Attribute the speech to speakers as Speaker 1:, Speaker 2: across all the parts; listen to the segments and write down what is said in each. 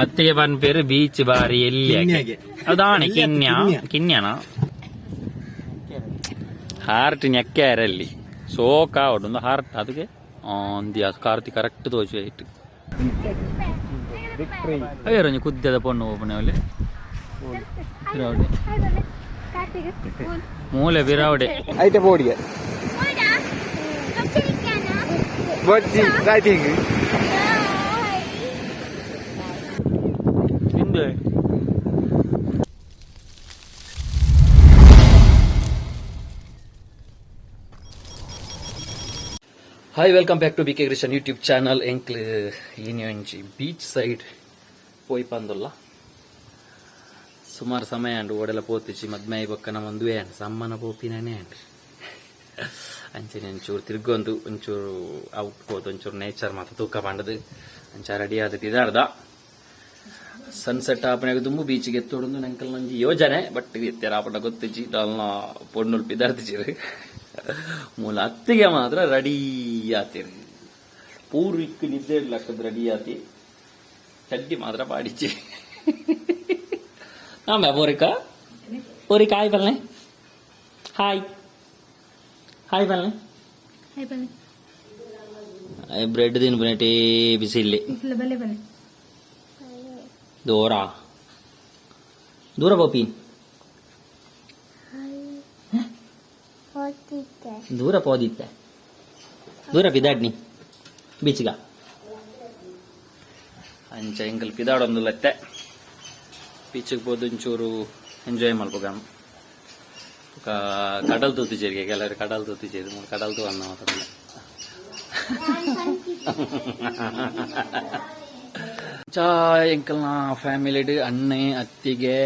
Speaker 1: ಅತ್ತಿಗೆ ಬಂದ ಪೇರು ಬೀಚ್ ಬಾರಿ ಎಲ್ಲಿ. ಅದಾಣೆ ಕಿನ್ಯ
Speaker 2: ಕಿನ್ಯ.
Speaker 1: ಕಿನ್ಯನ ಹಾರ್ಟ್ ನೆಕ್ಕಾರಲ್ಲಿ ಸೋಕ ಒಂದು ಹಾರ್ಟ್ ಅದಕ್ಕೆ ಒಂದಿ ಕಾರ್ತಿ ಕರೆಕ್ಟ್ ತೋಚು ಇಟ್ಟು ಅಯ್ಯರಂಜಿ ಕುದ್ದದ ಪೊಣ್ಣು ಓಪನೆ ಅಲ್ಲಿ ಬಿರಾವಡೆ ಮೂಲೆ ಬಿರಾವಡೆ
Speaker 2: ಐತೆ ಬೋಡಿಗೆ ಬಜ್ಜಿ ರೈಟಿಂಗ್
Speaker 1: ಹಿಂದೆ hi welcome back to B K Krishan YouTube channel ಎಂಕ್ಲ್ ಏನಂಚಿ ಬೀಚ್ ಸೈಡ್ ಪೋಯ್ ಪಂದುಲ್ಲ. ಸುಮಾರು ಸಮಯ ಅಂಡು ಓಡೆಲ್ಲ ಪೋತಿಚಿ, ಮದ್ಮೆ ಬೊಕ್ಕನ ಮಂದುವೆ ಅಂಡ್ ಸಮ್ಮನ ಪೋಪಿನೇ ಅಂಡ್ ಅಂಚನೆ ಒಂಚೂರು ತಿರುಗೊಂದು, ಒಂಚೂರು ಔಟ್ ಹೋದ್ ಒಂಚೂರು ನೇಚರ್ ಮಾತ್ರ ತೂಕ ಮಾಡದು ಅಂಚ ರೆಡಿ ಆದಕ್ಕೆ ಇದಾರ್ದ. ಸನ್ಸೆಟ್ ಆಪನೆಗೆ ತುಂಬು ಬೀಚಿಗೆ ಎತ್ತೋಡೊಂದು ನಂಕಲ್ ನಂಜಿ ಯೋಜನೆ ಬಟ್ ಎತ್ತರ ಆಪಟ ಗೊತ್ತಿಚ್ಚಿ ಡಲ್ನ ಪೊಣ್ಣುಲ್ ಪಿದಾರ್ತಿಚಿರಿ ಮೂಲ ಅತ್ತಿಗೆ ಮಾತ್ರ ರೆಡಿ ಆತಿರಿ ಪೂರ್ವಿಕ್ ನಿದ್ದೆ ಇರ್ಲಕ್ಕದ ರೆಡಿ ಆತಿ ಚಡ್ಡಿ ಮಾತ್ರ ಪಾಡಿಚ್ಚಿ ಆಮೆ ಪೋರಿಕ ಪೋರಿಕ ಹಾಯ್ ಬಲ್ಲೆ ಹಾಯ್ ಹಾಯ್ ಬಲ್ಲೆ
Speaker 3: ಹಾಯ್ ಬನ್ನಿ
Speaker 1: ಬ್ರೆಡ್ ತಿನ್ ಬನೇಟೇ ಬಿಸಿ ಇಲ್ಲಿ
Speaker 3: ಇಲ್ಲ ಬಲ್ಲೆ ಬನ್ನಿ
Speaker 1: ದೂರ ದೂರ ಪೋಪಿ ದೂರ ಪೋದಿತ್ತೆ ದೂರ ಪಿದಾಡ್ನಿ ಬೀಚ್ಗ ಅಂಚ ಎಂಕಲ್ ಪಿದಾಡೊಂದು ಲತ್ತೆ ಬೀಚಿಗೆ ಹೋದ ಒಂಚೂರು ಎಂಜಾಯ್ ಮಲ್ಪೋಗ ಕಡಲ್ ತೂತಿಚೇರಿಗೆ ಕೆಲವರು ಕಡಲ್ ತೂತಿಚೇರಿ ಕಡಲ್ ತೂ ಅನ್ನ ಮಾತ್ರ ಚಾ ಎಂಕಲ್ನ ಫ್ಯಾಮಿಲಿಡ್ ಅಣ್ಣೆ ಅತ್ತಿಗೆ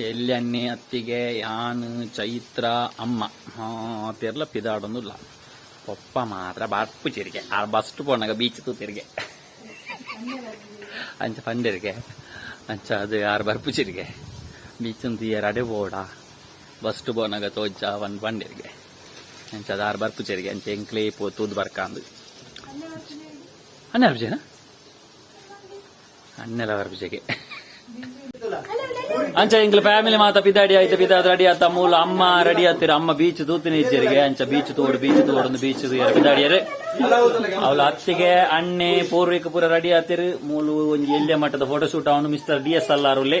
Speaker 1: ಎಲ್ಲಿ ಅಣ್ಣೆ ಅತ್ತಿಗೆ ಯಾನು ಚೈತ್ರ ಅಮ್ಮ ಮಾತೆರ್ಲ ಪಿದಾಡೊಂದುಲ್ಲ ಪಪ್ಪ ಮಾತ್ರ ಬಾರ್ಪು ಚಿರಿಗೆ ಆ ಬಸ್ಟ್ ಪೋನಾಗ ಬೀಚ್ ತೂತಿರಿಗೆ ಅಂಚ ಪಂಡಿರಿಗೆ ಅಂಚ ಅದು ಯಾರು ಬರ್ಪು ಚಿರಿಗೆ ಬೀಚ್ ಅಂತ ಎರಡೆ ಬೋಡ ಬಸ್ಟ್ ಪೋನಾಗ ತೋಜ ಒಂದ್ ಪಂಡಿರಿಗೆ ಅಂಚ ಅದು ಆರು ಬರ್ಪು ಚಿರಿಗೆ ಅಂಚ ಎಂಕ್ಲೇ ಪೋ ತೂದ್ ಬರ್ಕಾಂದು ಹನ್ನೆರಡು ಜನ ಅಣ್ಣೆಲ್ಲ ಬರ್ಬಿಜೆಗೆ ಅಂಚ, ಇಂಗ್ಲ ಫ್ಯಾಮಿಲಿ ಮಾತ ಪಿದಾಡಿ ಆಯ್ತು, ಪಿದಾದ ರೆಡಿ ಆತ ಮೂಲ ಅಮ್ಮ ರೆಡಿ ಆತಿರ ಅಮ್ಮ ಬೀಚ್ ತೂತಿನ ಇಜ್ಜರಿಗೆ. ಅಂಚ, ಬೀಚ್ ತೋಡು ಬೀಚ್ ತೋಡು ಬೀಚ್ ಪಿದಾಡಿಯರೆ ಅವಳ ಅತ್ತಿಗೆ, ಅಣ್ಣೆ, ಪೂರ್ವಿಕ ಪೂರ ರೆಡಿ ಆತಿರು ಮೂಲು ಒಂಜಿ ಎಲ್ಯ ಮಟ್ಟದ ಫೋಟೋ ಶೂಟ್ ಅವನು mister D S L R ಉಲ್ಲೆ.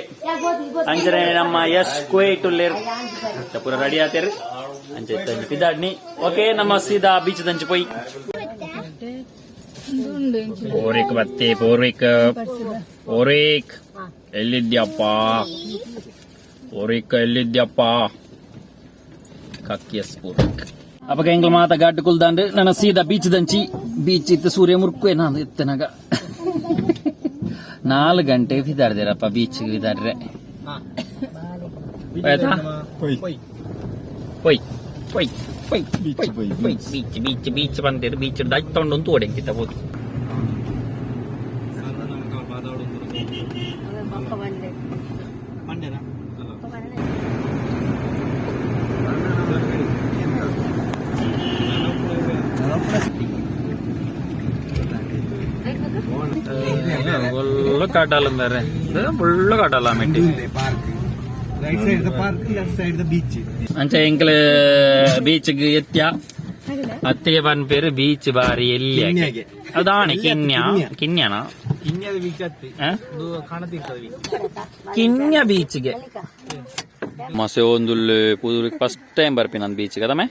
Speaker 1: ಅಂಜನೆ ನಮ್ಮ ಎಸ್ ಕ್ವೈಟ್ ಉಲ್ಲೇರ್ ಪೂರ ರೆಡಿ ಆತಿರು ಅಂಚ ಪಿದಾಡ್ನಿ ಓಕೆ, ನಮ್ಮ ಸೀದಾ ಬೀಚ್ ದಂಚ ಪೋಯ್. ಪೂರ್ವಿಕ್ ಬತ್ತೆ ಪೂರ್ವಿಕ್ ಪೂರ್ವಿಕ್ ಎಲ್ಲಿದ್ಯಪ್ಪ ಪೂರ್ವಿಕ್ ಎಲ್ಲಿದ್ಯಪ್ಪ ಕಕ್ಕಿಯಸ್ ಪೂರ್ವಿಕ್ ಅವಾಗ ಎಂಗ್ಲ ಮಾತ ಗಾಡ್ ಕುಲ್ದಾಂಡ್ ನನ್ನ ಸೀದಾ ಬೀಚ್ ದಂಚಿ ಬೀಚ್ ಇತ್ತು ಸೂರ್ಯ ಮುರ್ಕುವೆ ನಾನು ಎತ್ತನಾಗ ನಾಲ್ಕು ಗಂಟೆ ಬಿದ್ದಾಡ್ದಿರಪ್ಪ ಬೀಚ್ ಬಿದ್ದಾಡ್ರೆ ಆಯ್ತಾ
Speaker 2: ಕೊಯ್
Speaker 1: ಪೊಯ್ ಪೊಯ್ ಪೊಯ್
Speaker 2: Beach
Speaker 1: ಪೊಯ್
Speaker 2: ಪೊಯ್,
Speaker 1: ಪೊಯ್ ಬೀಚ್ ಬೀಚ್ ಬೀಚ್ ಬಂದಿರು ಬೀಚ್ ದತ್ತೊಂಡು ಒಂದು ಓಡೆಂಗಿತ್ತ ಹೋಗಿ ಕಾಟಲ್ಲ ಬೇರೆ ಫುಲ್ ಕಾಟಲ್ಲ ಮೆಟ್ಟಿ.
Speaker 2: ಪಾರ್ಕ್ ರೈಟ್ ಸೈಡ್ ದ ಪಾರ್ಕ್ ಲೆಫ್ಟ್ ಸೈಡ್ ದ ಬೀಚ್
Speaker 1: ಅಂಚ ಎಂಕಲ್ ಬೀಚ್ ಎತ್ಯ ಅತ್ತಿಗೆ ಬಂದ ಪೇರು ಬೀಚ್ ಬಾರಿ ಎಲ್ಲಿ. ಅದಾಣೆ ಕಿನ್ಯ?
Speaker 2: ಕಿನ್ಯ.
Speaker 1: ಕಿನ್ಯನ?
Speaker 2: ಕಿನ್ಯಾದ ಬೀಚ್ ಹತ್ತಿ
Speaker 1: ಆ?
Speaker 2: ಅದು ಕಾಣತಿರ್ತದೆ
Speaker 1: ಕಿನ್ಯ ಬೀಚ್ಗೆ ಮಸೆ ಒಂದು ಫಸ್ಟ್ ಟೈಮ್ ಬರ್ಪಿ ನಾನು ಬೀಚ್ ಕದಮೆ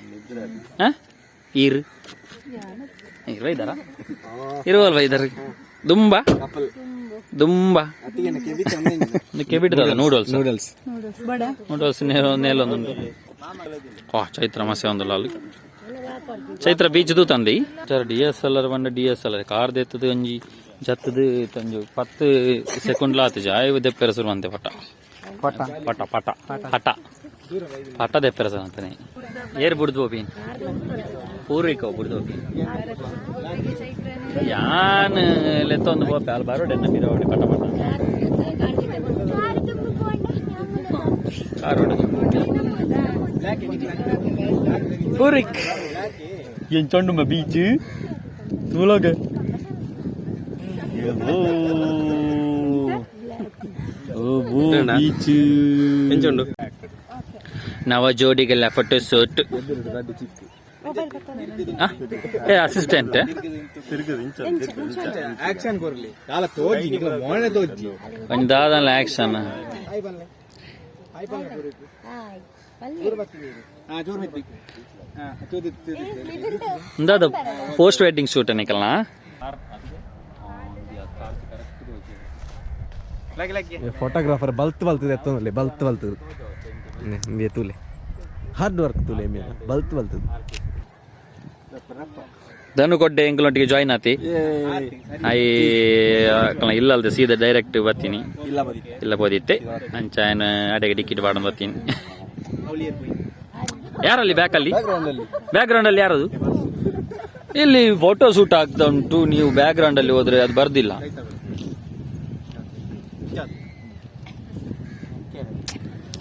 Speaker 1: ಇರು. ಇರು ಇದ್ದಾರ? ಇರುವಲ್ವ ಇದಾರ ದುಂಬ? ದುಂಬ. ಕೆಬಿಟ್ಟದ ನೂಡಲ್ಸ್
Speaker 2: ನೂಡಲ್ಸ್
Speaker 3: ಬಡ.
Speaker 1: ನೂಡಲ್ಸ್ ನೇಲೊಂದುಂಟು ಓ ಚೈತ್ರ ಮಸೆ ಒಂದಲ್ಲ ಅಲ್ಲಿ. ಚೈತ್ರ ಬೀಚ್ ದೂ ತಂದಿ? ಚರ ಡಿ ಎಸ್ ಎಲ್ ಆರ್ ಬಂಡ ಡಿ ಎಸ್ ಎಲ್ ಆರ್ ಕಾರ್ ದೆತ್ತದು ಒಂಜಿ ಜತ್ತದು ತಂಜು. ಪತ್ತು ಸೆಕೆಂಡ್ ಲಾತಿ ಜಾಯ್ ದೆಪ್ಪೆರಸರು ಅಂತೆ ಪಟ.
Speaker 2: ಪಟ.
Speaker 1: ಪಟ ಪಟ. పట్ట తెప్పారు సార్ అంతనే ఏరు బుడిది పోపి పూర్వికో బుడిది పోపి యాన్ లెత్తొంది పోపి వాళ్ళు బారు డెన్న మీరు ఒకటి పట్ట పట్ట కారు పూరిక్ ఎంచండు మా
Speaker 4: బీచ్ నువ్వులాగే ఓ బీచ్ ఎంచండు
Speaker 1: ನವ ಜೋಡಿಗೆಲ್ಲ ಫೋಟೋ ಶೂಟ್ ಏ ಅಸಿಸ್ಟೆಂಟ್
Speaker 2: ಆಕ್ಷನ್ ಕೊರ್ಲಿ ಕಾಲ ತೋಜಿ ನಿಕ್ಲ ಮೊಣೆ ತೋಜಿ
Speaker 1: ಒಂದು ದಾದಲ್ಲ ಆಕ್ಷನ್
Speaker 2: ಹಾ ಜೋರ್ ಮಿತ್ತಿ ಹಾ ಚೋದಿ
Speaker 1: ಇಂದಾದ ಪೋಸ್ಟ್ ವೆಡ್ಡಿಂಗ್ ಶೂಟ್ ಅನ್ನಿಕಲ್ಲ
Speaker 2: ಲಗಿ ಲಗಿ
Speaker 4: ಫೋಟೋಗ್ರಾಫರ್ ಬಲ್ತ್ ಬಲ್ತದೆ ಎತ್ತೊಂದಲ್ಲ ಬಲ್ತ್ ಬಲ್ತದು ಮೇ tulis. Hard work tulis mira. ಬಲ್ತ್ ಬಲ್ತದು
Speaker 1: ದನು ಕೊಡ್ಡೆ ಎಂಕಲೊಟ್ಟಿಗೆ ಜಾಯ್ನ್ ಆತಿ ಐ ಇಲ್ಲ ಅಲ್ದೆ ಸೀದಾ ಡೈರೆಕ್ಟ್ ಬರ್ತೀನಿ
Speaker 4: ಇಲ್ಲ ಬದಿ
Speaker 1: ಇಲ್ಲ ಬೋದಿತ್ತೆ ಅಂಚ ಏನು ಅಡೆಗೆ ಟಿಕೆಟ್ ಮಾಡ್ ಬರ್ತೀನಿ ಯಾರಲ್ಲಿ ಬ್ಯಾಕಲ್ಲಿ ಬ್ಯಾಕ್ ಗ್ರೌಂಡ್ ಅಲ್ಲಿ ಯಾರದು ಇಲ್ಲಿ ಫೋಟೋ ಶೂಟ್ ಆಗ್ತಾ ಉಂಟು ನೀವು ಬ್ಯಾಕ್ ಗ್ರೌಂಡ್ ಅಲ್ಲಿ ಹೋದ್ರೆ ಅದು ಬರ್ದಿಲ್ಲ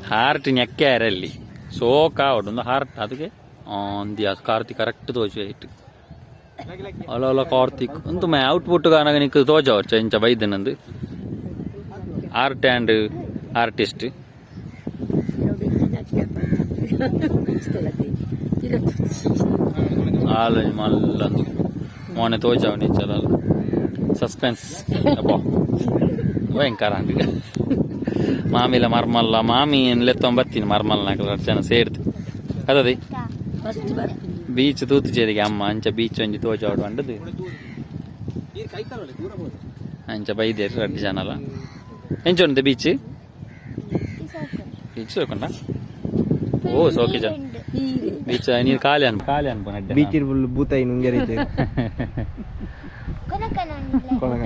Speaker 1: ಹಾರ್ಟ್ ನೆಕ್ಕೆ ಸೋಕ ಸೋಕ ಒಂದು ಹಾರ್ಟ್ ಅದಕ್ಕೆ ಒಂದು ಕಾರ್ತಿ ಕರೆಕ್ಟ್ ತೋಜು ಅಲ್ಲ ಅಲ್ಲ ಕಾರ್ತಿಕ್ ಒಂದು ಮೈ ಔಟ್ಪುಟ್ ಕಾನಾಗ ನಿಕ್ ತೋಜ ಅವ್ರು ಚಂಚ ಬೈದನಂದು ಆರ್ಟ್ ಆ್ಯಂಡ್ ಆರ್ಟಿಸ್ಟ್ ಆಲೋಚನೆ ಮಲ್ಲಂದು ಮೊನ್ನೆ ತೋಜಾವ ನಿಚ್ಚಲ ಸಸ್ಪೆನ್ಸ್ ಭಯಂಕರ ಮಾಮಿಲ ಮರ್ಮಲ್ಲ ಮಾಮಿ ಲೆತ್ತೊಂಬ ಬರ್ತೀನಿ ಮರ್ಮಲ್ ನಾಲ್ಕು ಎರಡು ಜನ ಸೇರ್ದು ಅದದಿ ಬೀಚ್ ತೂತು ಚೇರಿಗೆ ಅಮ್ಮ ಅಂಚ ಬೀಚ್ ಒಂಜಿ ತೋಜಾಡು ಅಂಡದು ಅಂಚ ಬೈದೇರಿ ಎರಡು ಜನ ಅಲ್ಲ ಎಂಚುಂಡು ಬೀಚ್ ಬೀಚ್ ಸೋಕೊಂಡ ಓ ಸೋಕೆ ಜನ ಬೀಚ್ ನೀರು ಖಾಲಿ ಅನ್ ಖಾಲಿ ಅನ್ಕೊಂಡು
Speaker 4: ಬೀಚ್ ಫುಲ್
Speaker 1: ಬೂತಾಯಿ ನುಂಗೇರಿ ಕೊನಕ ಕೊನಕ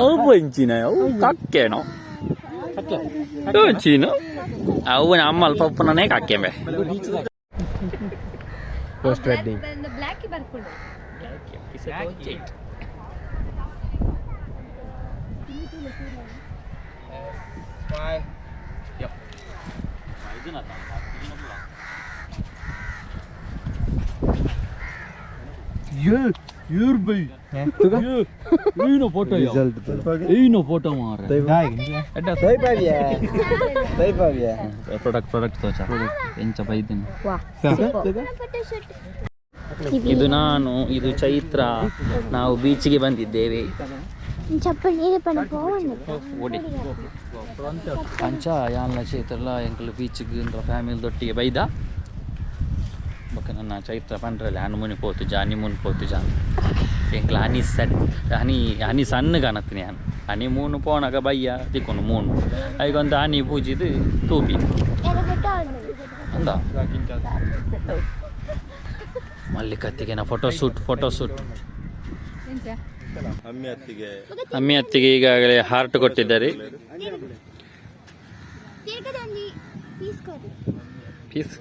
Speaker 1: ಅವು ಬಂಚಿನ ಅವು ಕಕ್ಕೇನೋ ಚೀನು ಅವು ನಮ್ಮ ಅಲ್ಪ ಪಪ್ಪನೇ ಕಕ್ಕೆಂಬೆ
Speaker 4: ಪೋಸ್ಟ್ ವೆಡ್ಡಿಂಗ್
Speaker 3: ಇವ್ರ ಬೈ.
Speaker 1: ಏನು ಫೋಟೋ ಏನು ಫೋಟೋ ಮಾರ ಪ್ರಾಡಕ್ಟ್ ಪ್ರಾಡಕ್ಟ್ ತೋಚ. ಎಂಚ ಬೈದಿನಿ ಇದು ನಾನು ಇದು ಚೈತ್ರ. ನಾವು ಬೀಚ್ಗೆ ಬಂದಿದ್ದೇವೆ. ಅಂಚ ಯಾನ್ಲ ಚೈತ್ರಲ್ಲ ಬೀಚ್ ಬೀಚ್ಗೆ ಫ್ಯಾಮಿಲಿ ದೊಟ್ಟಿಗೆ ಬೈದ. ಬೊಕ್ಕ ನನ್ನ ಚೈತ್ರ ಪಂಡ್ರಲ್ಲಿ ಹಣ್ಣು ಮುನಿ ಪೋತು ಜಾನಿ ಮುನಿ ಪೋತು ಜಾನ್ ಎಂಕ್ಲ ಹನಿ ಸೆಟ್ ಹನಿ ಹನಿ ಸಣ್ಣ ಕಾಣತ್ತೀನಿ ನಾನು ಹನಿ ಮೂನು ಪೋಣಗ ಬಯ್ಯ ತಿಕ್ಕೊಂಡು ಮೂನು ಐಗೊಂದು ಹನಿ ಪೂಜಿದು ತೂಪಿ ಅಂದ ಮಲ್ಲಿಕತ್ತಿಗೆ ನಾ ಫೋಟೋ ಶೂಟ್ ಫೋಟೋ ಶೂಟ್ ಅಮ್ಮಿ ಅತ್ತಿಗೆ ಈಗಾಗಲೇ ಹಾರ್ಟ್ ಕೊಟ್ಟಿದ್ದಾರೆ
Speaker 5: తిరగదండి తీసుకోండి
Speaker 1: ಪೀಸ್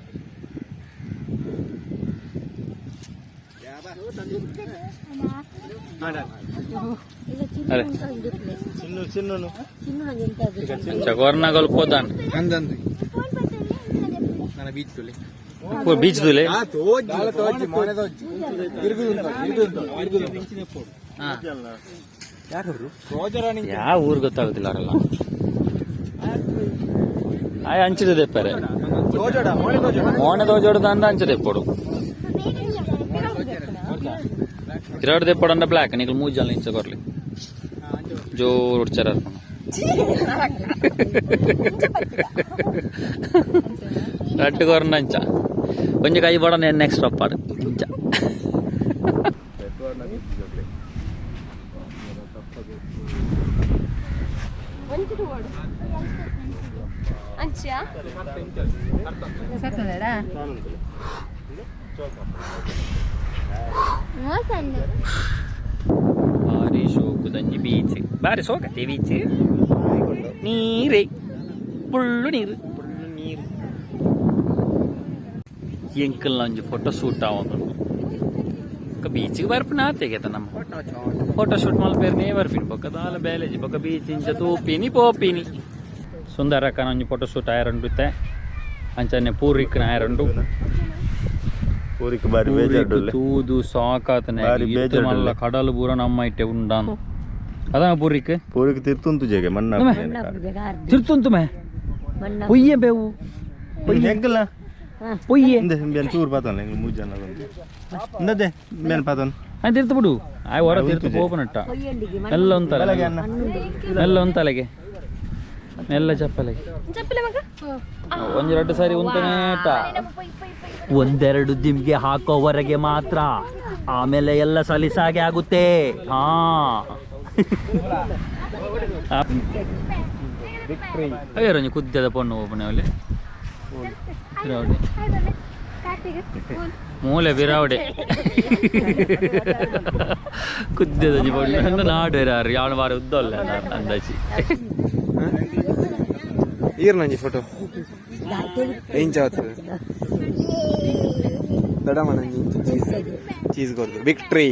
Speaker 2: ತೋಜಿ ಇರ್ಗುದುಂಟ ಇರ್ಗುದುಂಟ ಇರ್ಗುದುಂಟ ಯಾಕಬ್ರು ರೋಜರಾಣಿ
Speaker 1: ಯಾವ ಊರು ಗೊತ್ತಾಗುದಿಲ್ಲ ಅವರೆಲ್ಲ ಆಯ್ ಹಂಚಿದ ತೆಪ್ಪರೆ
Speaker 2: ತೋಜೋಡ ಮೊಣೆ ತೋಜೋಡ
Speaker 1: ಮೋನೆ ತೋಜೋಡದ गिरावट दे पड़ा ब्लैक निकल मुंह जाल नीचे कर ले जो रोड चरा ರಟ್ಟು ಕೊರ್ನ ಅಂಚ ಒಂಜಿ ಕೈ ಬಡ ನೇನು ನೆಕ್ಸ್ಟ್ ಅಪ್ಪಾಡು ಇಂಚ
Speaker 5: ಅಂಚ
Speaker 1: ಭಾರಿ ಶೋಕು ದಂಜಿ ಬೀಚ್ ಬಾರಿ ಸೋಕತಿ ಬೀಚ್ ನೀರೇ ಪುಳ್ಳು ನೀರು ಎಂಕಲ್ ಒಂಜಿ ಫೋಟೋ ಶೂಟ್ ಆವೊಂದು ಬೀಚಿಗೆ ಬರ್ಪಿನ ತೆಗೆತ ನಮ್ಮ ಫೋಟೋ ಶೂಟ್ ಮಲ್ಪೇರ್ನೇ ಬರ್ಪಿನಿ ಬೊಕ್ಕ ದಾಲ ಬೇಲೆಜಿ ಬೊಕ್ಕ ಬೀಚ್ ಇಂಚ ತೂಪಿನಿ ಪೋಪಿನಿ ಸುಂದರಕ್ಕನ ಒಂಜಿ ಫೋಟೋ ಶೂಟ್ ಆಯರಂಡು ಇತ್ತೆ ಅಂಚನೆ ಪೂರ್ವಿಕ್ನ ಆಯರಂಡು
Speaker 6: ಊರಿಗೆ ಬಾರಿ ಬೇಜಾರುಳ್ಳೆ
Speaker 1: ತೂದು ಸಾಕಾತನೆ
Speaker 6: ಬಾರಿ ಬೇಜಾರುಳ್ಳೆ.
Speaker 1: ಮಲ್ಲ ಕಡಲು ಪೂರ ನಮ್ಮ ಇಟ್ಟೆ ಉಂಡಾನು ಅದ ಪೂರಿಕ್
Speaker 6: ಊರಿಗೆ ತಿರ್ತುಂತು ಜೇಗೆ ಮಣ್ಣ
Speaker 1: ತಿರ್ತುಂತು ಮೇ ಪೊಯ್ಯೆ ಬೇವು
Speaker 6: ಹೆಂಗಲ್ಲ
Speaker 1: ಪೊಯ್ಯೆ
Speaker 6: ಇಂದ ಬೇನ್ ಚೂರು ಪಾತನ್ ಹೆಂಗ್ ಮೂಜ್ ಜನ ಬಂದು ಇಂದದೆ ಬೇನ್ ಪಾತನ್
Speaker 1: ಅದು ತಿರ್ತು ಬಿಡು ಆ ಹೊರ ತಿರ್ತು ಪೋಪನಟ್ಟ ಎಲ್ಲ ಒಂದು ತಲೆಗೆ ಎಲ್ಲ ಒಂದು ತಲೆಗೆ ಎಲ್ಲ ಚಪ್ಪಲೆ. ಒಂದೆರಡು ಸಾರಿ ಉಂಟನೇ ಒಂದೆರಡು ದಿಮ್ಗೆ ಹಾಕೋವರೆಗೆ ಮಾತ್ರ. ಆಮೇಲೆ ಎಲ್ಲ ಸಲಿಸಾಗೆ ಆಗುತ್ತೆ. ಹಾ. ಅಯ್ಯೋ ರಂಜಿ ಕುದ್ದದ ಪೊಣ್ಣು ಒಬ್ಬನೇ ಅಲ್ಲಿ ಮೂಲೆ ಬಿರಾವಡೆ ಕುದ್ದದ ಜಿ ಪೊಣ್ಣು ನಾಡು ಯಾರು? ಯಾವಳು ಮಾರಿ ಉದ್ದಲ್ಲ ಅಂದಾಜಿ.
Speaker 4: ಈರ್ನಂಜಿ ಫೋಟೋ ಏಂಚ ದಡ ಮನಂಜಿ ಚೀಸ್ ಕೊರ್ದು ವಿಕ್ಟ್ರಿ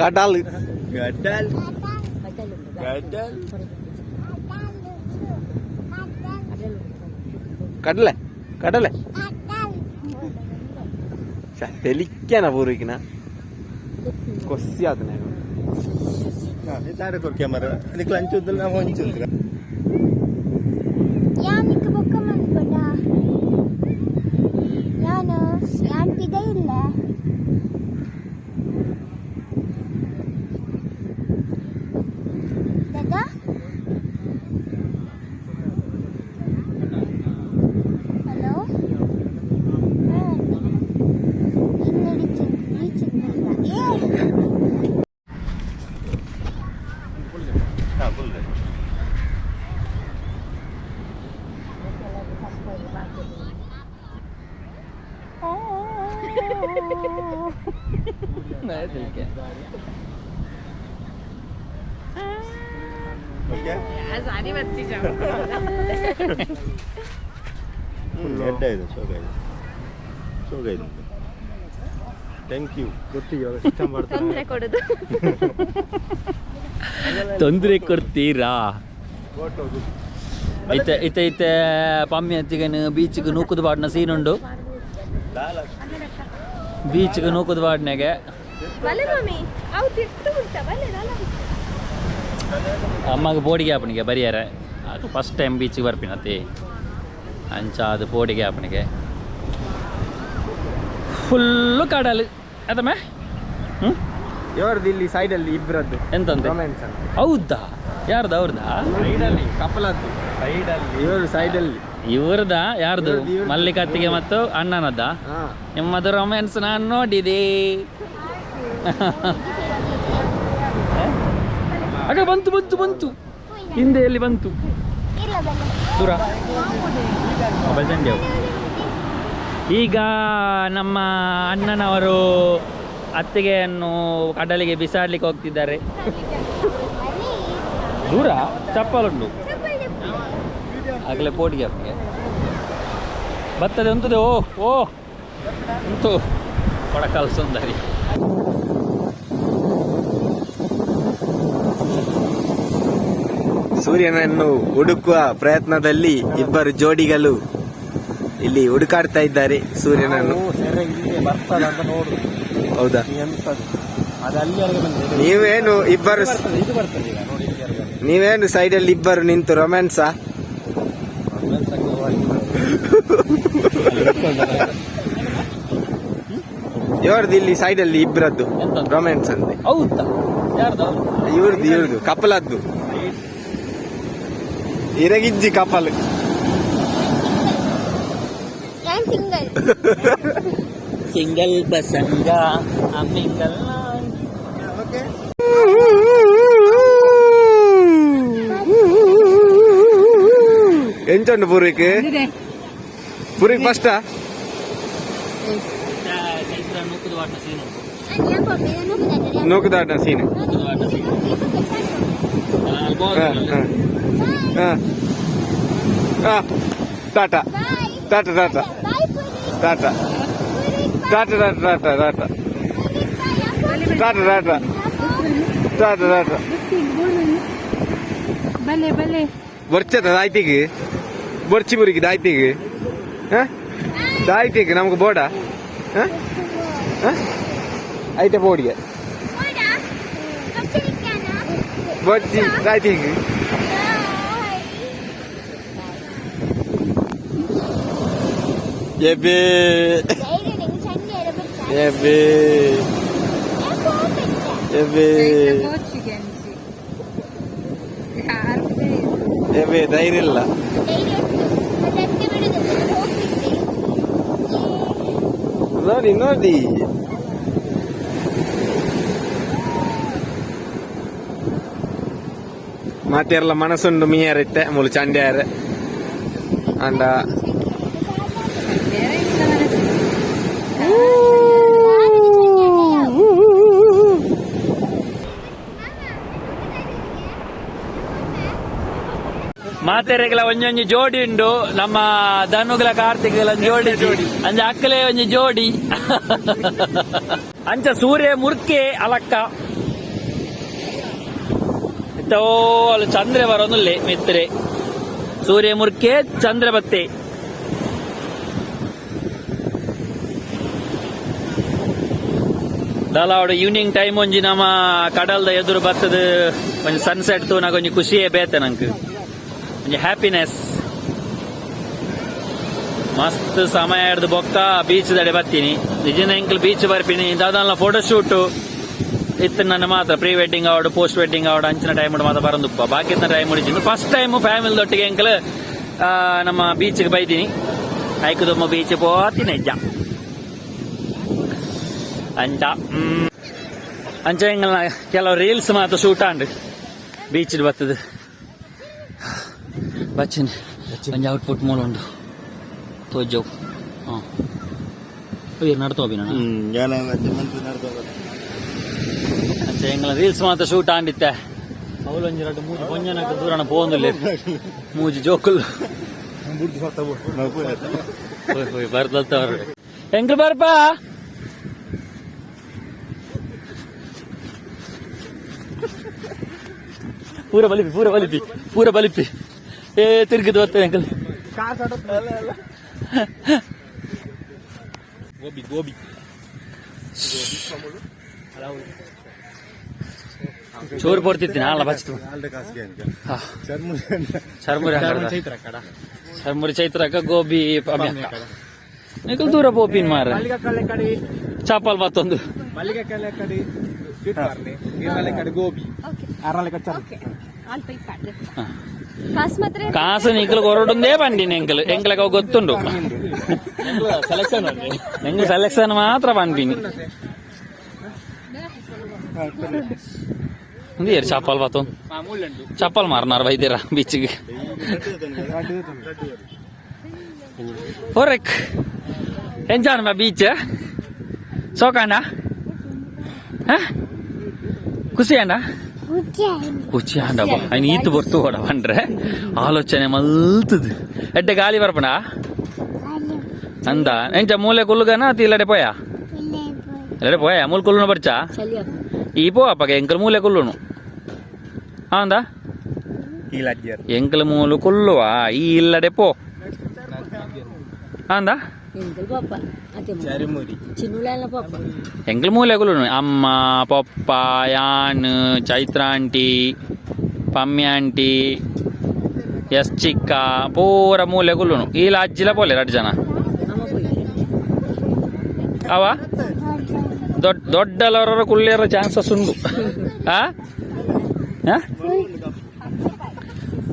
Speaker 4: ಕಡಲ್
Speaker 6: ಗಡ್ಡಲ್
Speaker 4: ಕಡಲೆ ಕಡಲೆ ತೆಲಿಕ್ಯಾನ ಪೂರ್ವಿಕಿನ ಕೊಸ್ಸಿ ಆತನ
Speaker 6: ತಾಡೆ ಕೊರ್ಕೆ ಮರ ಅದಕ್ಕೆ ಲಂಚುದ್ದಲ್ಲ ನಾವು ಹಂಚುದ್ರ ಓಕೆ. ಎಡ್ಡ ಇದೆ ಥ್ಯಾಂಕ್ ಯು ಗೊತ್ತಿಗೆ ಇಷ್ಟ ಮಾಡ್ತಾರೆ
Speaker 1: ತೊಂದರೆ ಕೊಡ್ತೀರಾ? ಇತ್ತ ಇತ್ತೆ ಇತ್ತ ಪಮ್ಮಿ ಹತ್ತಿಗನು ಬೀಚ್ಗೆ ನೂಕುದು ಬಾಡ್ನ ಸೀನ್ ಉಂಡು ಬೀಚ್ಗೆ ನೂಕುದು ಬಾಡ್ನಾಗೆ. ಅಮ್ಮಗೆ ಬೋಡಿಗೆ ಆಪಣಿಗೆ ಬರಿಯಾರ. ಅದು ಫಸ್ಟ್ ಟೈಮ್ ಬೀಚಿಗೆ ಬರ್ಪಿನತಿ ಅಂಚ ಅದು ಬೋಡಿಗೆ ಆಪಣಿಗೆ ಫುಲ್ಲು ಕಾಡಲ್ಲಿ ಅದಮ್ಮ ಹ್ಞೂ
Speaker 2: ಇವ್ರದ್ದು ಇಲ್ಲಿ ಸೈಡಲ್ಲಿ ಇಬ್ಬರದ್ದು ಎಂತಂದ್ರೆ
Speaker 1: ಹೌದಾ? ಯಾರ್ದು ಅವ್ರದ್ದಲ್ಲಿ
Speaker 2: ಸೈಡಲ್ಲಿ ಕಪಲದ್ದು. ಸೈಡಲ್ಲಿ ಇವರು ಸೈಡಲ್ಲಿ
Speaker 1: ಇವ್ರದ? ಯಾರ್ದು. ಮಲ್ಲಿಕತ್ತಿಗೆ ಮತ್ತು ಅಣ್ಣನದ್ದ ನಿಮ್ಮದು ರೊಮ್ಯಾನ್ಸ್ ನಾನು ನೋಡಿದೆ. ಆಗ ಬಂತು ಬಂತು ಬಂತು. ಹಿಂದೆ ಎಲ್ಲಿ ಬಂತು? ದೂರ. ಈಗ ನಮ್ಮ ಅಣ್ಣನವರು ಅತ್ತಿಗೆಯನ್ನು ಕಡಲಿಗೆ ಬಿಸಾಡ್ಲಿಕ್ಕೆ ಹೋಗ್ತಿದ್ದಾರೆ. ದೂರ? ಚಪ್ಪಲುಂಡು ಆಗಲೇ ಪೋಟಿಗೆ ಅವನಿಗೆ ಬರ್ತದೆ ಉಂಟದೆ ಓ ಓ. ಉಂಟು ಕೊಡಕಲ್ ಸುಂದರಿ.
Speaker 4: ಸೂರ್ಯನನ್ನು ಹುಡುಕುವ ಪ್ರಯತ್ನದಲ್ಲಿ ಇಬ್ಬರು ಜೋಡಿಗಳು ಇಲ್ಲಿ ಹುಡುಕಾಡ್ತಾ ಇದ್ದಾರೆ ಸೂರ್ಯನನ್ನು. ಹೌದಾ ನೀವೇನು ಇಬ್ಬರು
Speaker 2: ಇದು ಸೈಡ್
Speaker 4: ನೀವೇನು ಸೈಡಲ್ಲಿ ಇಬ್ಬರು ನಿಂತು ರೊಮ್ಯಾನ್ಸಾ? ಇವ್ರದ್ದು ಇಲ್ಲಿ ಸೈಡಲ್ಲಿ ಇಬ್ಬರದ್ದು? ರೊಮ್ಯಾನ್ಸ್ ಅಂತೆ. ಇವ್ರದ್ದು ಇವ್ರದ್ದು ಕಪಲದ್ದು. ഇരകിഞ്ചി കപ്പൽ സിംഗിൾ ബസംഗ
Speaker 3: അമ്മിങ്കൽ ഓക്കെ
Speaker 4: ఎంచండి పూరికి పూరికి ఫస్టా නොකදාට නසින ටට ටට बर्चे बर्ची बुरी दायतिगे नमक बोड़ा हाँ हाँ അതിന്റെ ബോഡിയ ബോഡി റൈറ്റിങ് ಮಾತೆರ್ಲ ಮನಸ್ಸುಂಡು ಮೀಯರಿತ್ತೆ ಮುಲು ಚಂಡ್ಯಾರ. ಅಂಡ.
Speaker 1: ಮಾತೆರೆಗಳ ಒಂಜೊಂಜಿ ಜೋಡಿ ಉಂಡು. ನಮ್ಮ ಧನುಗಳ ಕಾರ್ತಿಕಗಳ ಜೋಡಿ ಜೋಡಿ. ಅಂದ್ರೆ ಅಕ್ಕಲೆ ಒಂಜಿ ಜೋಡಿ. ಅಂಚ ಸೂರ್ಯ ಮುರ್ಕೆ ಅಲಕ್ಕ. ತೋಲು ಚಂದ್ರ ಬರೋನುಲ್ಲೆ ಮಿತ್ರೆ. ಸೂರ್ಯ ಮುರ್ಕೆ, ಚಂದ್ರ ಬತ್ತೆ. ದಾಲಾವಡು ಈವ್ನಿಂಗ್ ಟೈಮ್ ಒಂಜಿ ನಮ್ಮ ಕಡಲ್ದ ಎದುರು ಬತ್ತದ ಒಂಜಿ ಸನ್ಸೆಟ್ ತೂನ ಒಂಜಿ ಖುಷಿಯೇ ಬೇತೆ ನಂಗೆ. ಒಂಜಿ ಹ್ಯಾಪಿನೆಸ್ ಮಸ್ತ್ ಸಮಯ ಹಿಡ್ದು ಬೊಕ್ಕ ಬೀಚ್ ದಡೆ ಬರ್ತೀನಿ ನಿಜನ ಎಂಕಲ್ ಬೀಚ್ ಬರ್ಪಿನಿ ಇಂಥದ್ದಲ್ಲ ಫೋಟೋ ಶೂಟ್ ಇತ್ತು ನನ್ನ ಮಾತ್ರ ಪ್ರೀ ವೆಡ್ಡಿಂಗ್ ಆವಡು ಪೋಸ್ಟ್ ವೆಡ್ಡಿಂಗ್ ಆವಡು ಅಂಚಿನ ಟೈಮ್ ಮಾತ್ರ ಬರಂದುಪ್ಪ ಬಾಕಿ ಟೈಮ್ ಉಳಿಜಿದ್ದು ಫಸ್ಟ್ ಟೈಮ್ ಫ್ಯಾಮಿಲಿ ದೊಟ್ಟಿಗೆ ಎಂಕಲ್ ನಮ್ಮ ಬೀಚ್ಗೆ ಬೈದೀನಿ. ಐಕದೊಮ್ಮ ಬೀಚ್ ಪೋತೀನಿ ಅಜ್ಜ ಅಂಚ. ಅಂಚ ಎಂಗಲ್ ಕೆಲವು ರೀಲ್ಸ್ ಮಾತ್ರ ಶೂಟ್ ಆಂಡ್ ಬೀಚ್ ಬರ್ತದೆ. ಬಚ್ಚಿನ. ಒಂಜಿ ಔಟ್ಪುಟ್ ಮೂಲ ಉಂಡು ತೋಜವು ಹಾಂ ನಡ್ತೋಬಿ ನಾನು
Speaker 6: ഞാൻ
Speaker 1: ಜಯಂಗಳ ರೀಲ್ಸ್ ಮಾತ್ರ ಶೂಟ್ ಆಂಡಿತ್ತೆ ಅವಳು ಒಂಜಿ ರಡ್ಡು ಮೂಜಿ ಪೊಂಜನಕ ದೂರನ ಪೋಂದುಲ್ಲೆ ಮೂಜಿ ಜೋಕುಲ್ ಬುಡ್ಡಿ ಸತ್ತ ಹೋಯ್ ಹೋಯ್ ಬರ್ದಲ್ತ ಬರ್ರಿ ಹೆಂಗ್ರ ಬರ್ಪ ಪೂರ ಬಲಿಪಿ ಪೂರ ಬಲಿಪಿ ಪೂರ ಬಲಿಪಿ ಏ ತಿರ್ಗಿದ್ ಬರ್ತೇನೆ ಅಂಕಲ್ ಗೋಬಿ ಗೋಬಿ ಗೋಬಿ ಚೂರು ಕೊಡ್ತಿರ್ತೀನಿ ಅಲ್ಲ ಬಚ್ಚ ಸರ್ಮುರಿ ಸರ್ಮುರಿ ಚೈತ್ರಕ್ಕ ಗೋಬಿ ನಿಕಲ್ ದೂರ ಪೋಪಿನ್ ಮಾರ ಚಾಪಲ್ ಮತ್ತೊಂದು
Speaker 5: ಕಾಸು
Speaker 1: ನಿಂಕಲ್ ಹೊರಡುಂದೇ ಬಂಡಿ ಎಂಕಲ್ ಎಂಕಲಕ ಗೊತ್ತುಂಡು? ಎಂಗ್ ಸೆಲೆಕ್ಷನ್ ಮಾತ್ರ ಬಂದಿನಿ. ఉంది ఏరు చేపలు పోతాం చేపలు మారినారు వైద్యరా బీచ్కి ఓరెక్ ఎంచాను మా బీచ్ సోకాండా ಖುಷಿ ಅಂಡ ಖುಷಿ ಅಂಡಪ್ಪ ఆయన ಈತು ಬರ್ತು ಕೂಡ ಬಂಡ್ರೆ ಆಲೋಚನೆ ಮಲ್ತದು ಎಡ್ಡೆ ಗಾಳಿ ಬರ್ಪಣ ಅಂದ ಎಂಚ ಮೂಲೆ ಕುಲ್ಲುಗನ ಅತಿ ಇಲ್ಲಡೆ ಪೋಯಾ ಇಲ್ಲಡೆ ಪೋಯಾ ಮೂಲ ಕುಲ್ಲುನು ಬರ್ಚಾ ಈ ಪೋ ಅಪ್ಪಗೆ ಎಂಕಲ್ ಮೂಲೆ ಕುಲ್ಲುನು
Speaker 6: ಆಂದ
Speaker 1: ಎಂಕಲ ಮೂಲು ಕೊಲ್ಲುವ ಈ ಇಲ್ಲಡೆ ಪೋ. ಆಂದ ఎంకల మూలెగులు అమ్మ పప్ప యాన్ చైత్ర ఆంటీ పమ్మి ఆంటీ ఎస్ చిక్క పూర మూలెగులు ఈ లాజ్జిల పోలే రడ్ జన అవా దొడ్డలవర కుళ్ళేర ఛాన్సెస్ ఉండు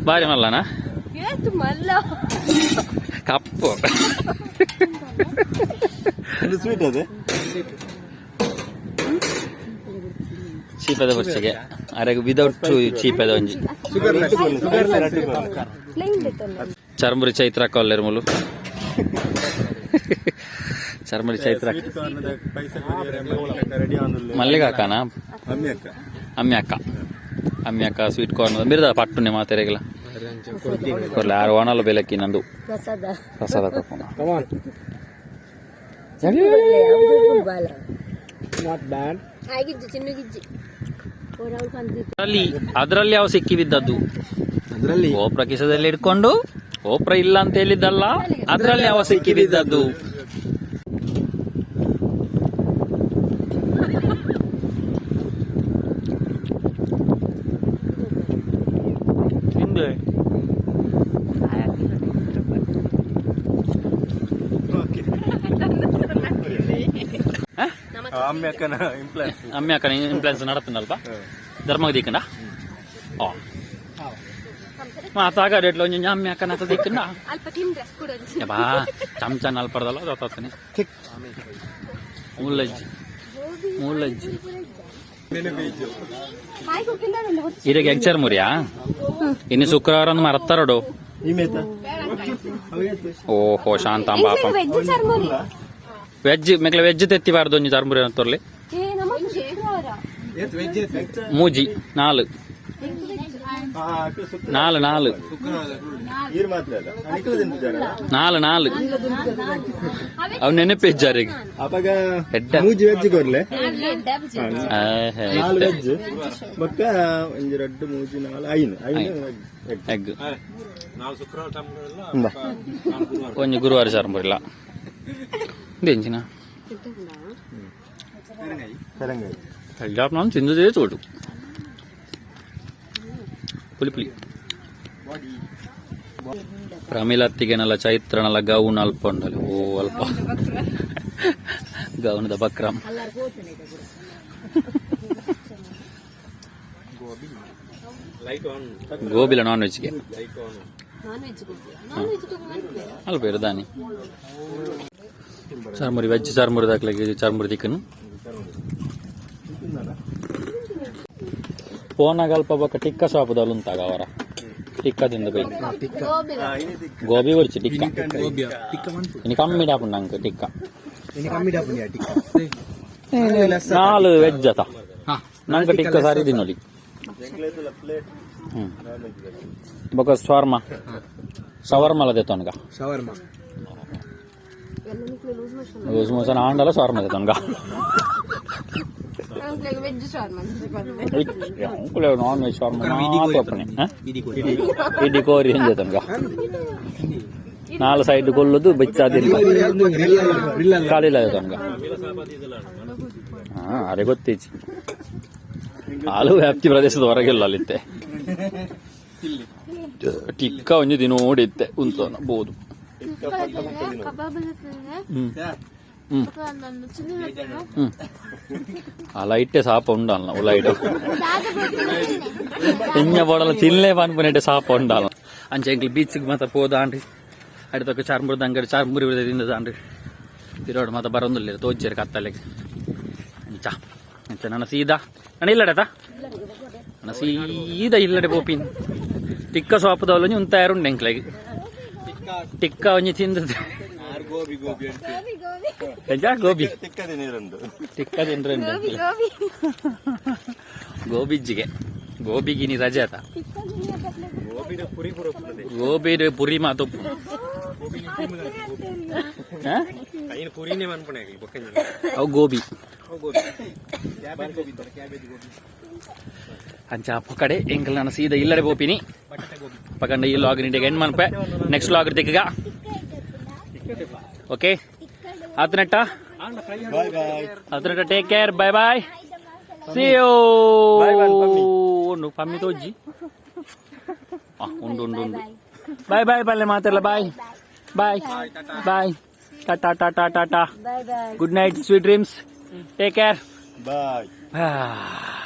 Speaker 1: భార్య మళ్ళానా కప్పు
Speaker 6: ಸ್ವೀಟ್ ಅದೇ ಚೀಪ್
Speaker 1: ಅದ ಬರ್ಸಿಗೆ ಅರೆ ವಿದೌಟ್ ಚೀಪ್ ಅದ ಒಂಜಿ ಚರ್ಮರಿ ಚೈತ್ರ ಕಾಲರ್ ಮುಲು ಚರ್ಮರಿ ಚೈತ್ರ
Speaker 6: ಮಲ್ಲಿಗೆ
Speaker 1: ಅಕ್ಕನಾ
Speaker 6: ಅಮ್ಮಿ ಅಕ್ಕ
Speaker 1: ಅಮ್ಮಿ ಅಕ್ಕ ಅಮ್ಮಿ ಅಕ್ಕ ಸ್ವೀಟ್ ಕಾರ್ನ್ ಬಿರ್ದ ಪಟ್ಟುನೆ ಮಾತೆರೆಗಿಲ್ಲ ಕೊರ್ಲೆ ಆರು ಒಣಲು ಬೆಲಕ್ಕಿ ನಂದು.
Speaker 5: ಪ್ರಸಾದ. ಕಂದಿತ್ತು
Speaker 1: ಅದರಲ್ಲಿ ಅದರಲ್ಲಿ ಯಾವ ಸಿಕ್ಕಿ ಬಿದ್ದದ್ದು
Speaker 2: ಅದರಲ್ಲಿ?
Speaker 1: ಓಪ್ರ ಕಿಸದಲ್ಲಿ ಇಟ್ಕೊಂಡು ಓಪ್ರ ಇಲ್ಲ ಅಂತ ಹೇಳಿದ್ದಲ್ಲ ಅದರಲ್ಲಿ ಯಾವ ಸಿಕ್ಕಿ ಬಿದ್ದದ್ದು
Speaker 6: ಅಮ್ಮಿ ಅಕ್ಕನ ಇಂಪ್ಲಾಂಟ್
Speaker 1: ಅಮ್ಮಿ ಅಕ್ಕ ಇನ್ಫ್ಲುಯೆನ್ಸ್ ನಡತ್ತನಲ್ಪ ಧರ್ಮಕ್ಕೆ ದಿಕ್ಕಂಡ ಓ. ಮಾತಾಗ ರೇಟ್ಲು ಒಂಜಿ ಅಮ್ಮಿ ಅಕ್ಕನ
Speaker 5: ಅಲ್ಪ ತಿಂದ್ರೆ ಕೊಡೋದು
Speaker 1: ಬಾ ಚಮಚ ನಲ್ಪರ್ದಲ್ಲ ಗೊತ್ತಾಗ್ತಾನೆ ಮುಳ್ಳಜ್ಜಿ ಮುಳ್ಳಜ್ಜಿ
Speaker 5: ಹಾಯ್ ಎಕ್ಚರ್
Speaker 1: ಇರಿಗೆ ಎಗ್ಚರ್ ಮುರಿಯಾ? ಇನ್ನು ಶುಕ್ರವಾರ ಒಂದು ಮರತ್ತಾರೋಡು? ಓಹೋ ಶಾಂತಾಂಬ
Speaker 5: ವೆಜ್ ಚರ್ಮುರಿ
Speaker 1: ವೆಜ್ ಮೆಕ್ಲೆ ವೆಜ್ ತೆತ್ತಿಬಾರ್ದು ಒಂಜಿ ಚರ್ಮುರಿ ಅಂತೋರ್ಲಿ
Speaker 5: ಏ ನಮ್ಮ ಶುಕ್ರವಾರ
Speaker 2: ಏತ್ ವೆಜ್ ಏತ್
Speaker 1: ಮೂಜಿ ನಾಲ್
Speaker 6: ಹಾ ಅಕ್ಕ ಸುತ್ತ
Speaker 1: ನಾಲ್ ನಾಲ್
Speaker 6: ಈರ್ ಮಾತ್ರ ಅಲ್ಲ ಅಣಿಕಲ್ ತಿಂತಿದ್ದಾರ
Speaker 1: ನಾಲ್ ನಾಲ್ ಅವ್ ನೆನಪೆಜ್ಜಾರಿಗೆ
Speaker 6: ಅವಾಗ
Speaker 1: ಎಡ್ಡ.
Speaker 6: ಮೂಜಿ ವೆಜ್ ಕೊರ್ಲೆ
Speaker 1: ಆಹೆ,
Speaker 6: ನಾಲ್ ವೆಜ್ ಬೊಕ್ಕ ಒಂಜಿ ರಡ್ಡು ಮೂಜಿ ನಾಲ್ ಐನು ಐನು ವೆಜ್
Speaker 1: ಎಗ್ ಒಂಜಿ ಗುರುವಾರ ಚರ್ಮುರಿಲ್ಲ ದೆಂಚಿನ
Speaker 6: దించిన
Speaker 1: తల్లిడాపనం చిందుదే చోటు. పులిపులి ప్రమిళ తిగనల చైత్ర నల గౌన్ అల్పండాలి. ఓ అల్ప. గౌన్ దబక్రమ్ గోబిల నాన్ వెజ్ వెజ్కి
Speaker 5: అల్పేరు దాని ನಾನ್ ವೆಜ್
Speaker 1: ಚಾರ್ಮುರಿ ಇರದಾನಿ ಚರ್ಮುರಿ ವೆಜ್ ಫೋನ್ ಆಗಲ್ಪ ಚರ್ಮುರಿ ಬೊಕ್ಕ ಟಿಕ್ಕ ಶಾಪದಲ್ಲಿ ಉಂತಾಗ ಅವರ ಟಿಕ್ಕದಿಂದ ಬೇಕು ಗೋಬಿ ಬರ್ಚಿ ಟಿಕ್ಕ ಇನ್ನು ಕಮ್ಮಿ ಡಾಪು ನಂಗೆ ಟಿಕ್ಕ
Speaker 2: ಇನಿ ಕಮ್ಮಿ ಡಾಪುನಿ ಟಿಕ್ಕ
Speaker 1: ನಾಲು ವೆಜ್ ಅತ
Speaker 2: ಹಾ
Speaker 1: ನಂಗೆ ಟಿಕ್ಕ ಸಾರಿ ತಿನ್ನೋಲಿ ಹ್ಮ್ ಬೊಕ್ಕ ಸ್ವರ್ಮ ಶವರ್ಮಲ ದೆತ್ತೊನ್ಗ
Speaker 2: ಶವರ್ಮ
Speaker 1: ಲೂಸ್ ಮೋಷನ್ ಆಂಡಲ ಸ್ವರ್ಮ ದೆತ್ತೊನ್ಗ
Speaker 5: veg shawarma
Speaker 1: non veg shawarma ಮಾತಪ್ಪನೆ
Speaker 2: ಇದಿ ಕೊಡಿ
Speaker 1: ಇಡ್ಡಿ ಕೋರಿ ಹಿಂದೆ ತನಕ ನಾಲ್ಕು ಸೈಡ್ ಕೊಲ್ಲುದು ಬೆಚ್ಚಾದಿಲ್ಲ ಕಾಲಿಲ್ಲ ತನಗ. ಹಾ ಅರೆ ಗೊತ್ತೀಚಿ ಹಾಲು ವ್ಯಾಪ್ತಿ ಪ್ರದೇಶದ ಹೊರಗೆಲ್ಲ ಅಲ್ಲಿತ್ತೆ. ಟಿಕ್ಕ ಒಂದು ದಿನ ಓಡಿತ್ತೆ ಉಂಟು ಬೋದು. లైట్ సాప ఉండాలి లైట్ ఇంజ పొడలు తినలే పనుకునేట్టు సాప ఉండాలి అంచె ఇంక బీచ్కి మాత పోదా అంటే అడితో చార్మూరు దగ్గర చార్మూరు తిందా అంటే తిరోడు మాత బరొందులు లేదు తోచారు కత్తలేకి అంచా అంచా నన్న సీదా నన్ను ఇల్లడతా నన్న సీదా ఇల్లడే పోపింది తిక్క సోపదోళ్ళని ఉంటారు ఇంకలకి ಟಿಕ್ಕ ಒಂಜಿ ತಿಂದದ್ದು
Speaker 2: ಗೋಬಿ ಗೋಬಿ
Speaker 1: ಎಂಜ ಗೋಬಿ
Speaker 6: ತಿಕ್ಕದಿ ನೀರೊಂದು
Speaker 1: ಟಿಕ್ಕ ತಿಂದ್ರೆ ಗೋಬಿಜ್ಜಿಗೆ ಗೋಬಿಗಿನಿ ರಜೆ ಆತ ಗೋಬಿ ಪುರಿ ಮಾತು ಹಾ?
Speaker 2: ಐನು ಪುರಿನೇ ಮನ್ಪಣೆ ಆಗಲಿ ಬೊಕ್ಕಂಜ
Speaker 1: ಅವು ಗೋಬಿ
Speaker 2: ಕ್ಯಾಬೇಜ್ ಗೋಬಿ ಇದ್ದಾರೆ ಕ್ಯಾಬೇಜ್ ಗೋಬಿ
Speaker 1: ಅಂಚ ಕಡೆ ಎಂಕಲ್ ನಾನು ಸೀದಾ ಇಲ್ಲಡೆ ಪೋಪಿನಿ ಪಕಂಡ ಈ ಲಾಗ್ ನಿಂಡೆ ಎಂಡ್ ಮನ್ಪೆ ನೆಕ್ಸ್ಟ್ ಲಾಗ್ ತೆಗ್ಗ ಓಕೆ ಆತನಟ್ಟ?
Speaker 6: Bye bye
Speaker 1: ಆತನಟ್ಟ take care
Speaker 6: bye bye see.
Speaker 1: ಉಂಡು ಪಮ್ಮಿ. ತೋಜ್ಜಿ. ಉಂಡು ಉಂಡು ಉಂಡು. ಬಾಯ್ ಬಾಯ್ ಬಲ್ಲೆ ಮಾತಾಡಲ್ಲ bye bye bye tata tata tata
Speaker 5: bye bye
Speaker 1: good night sweet dreams take care
Speaker 6: bye
Speaker 1: Ah.